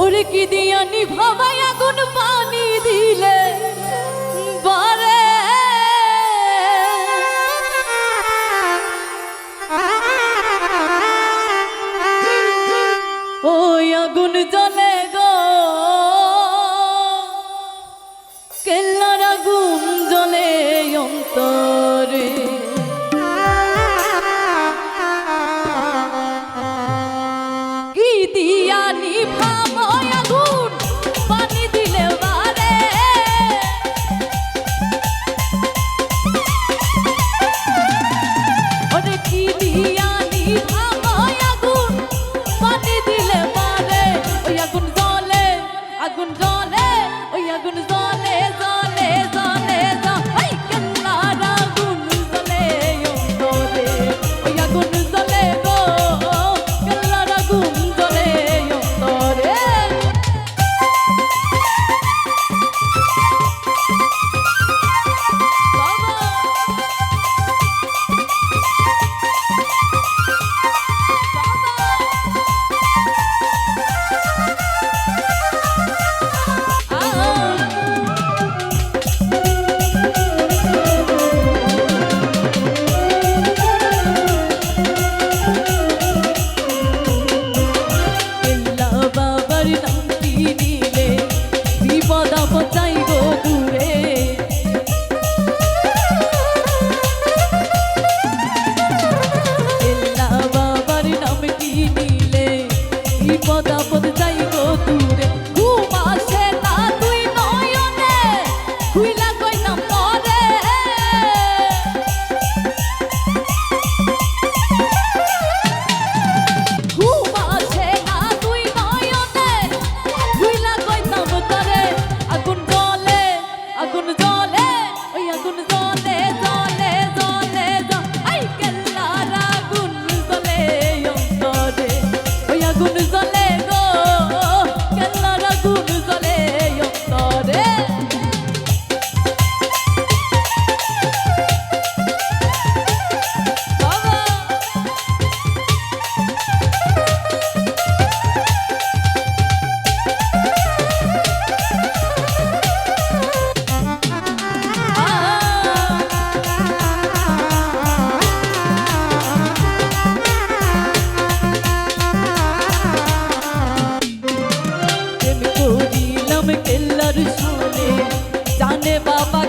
ওরে কি দিয়া নিভাবাই আগুন পানি দিলে বারে ওই আগুন জলে গো। কেল্লার আগুন জলে অন্তরে। আগুন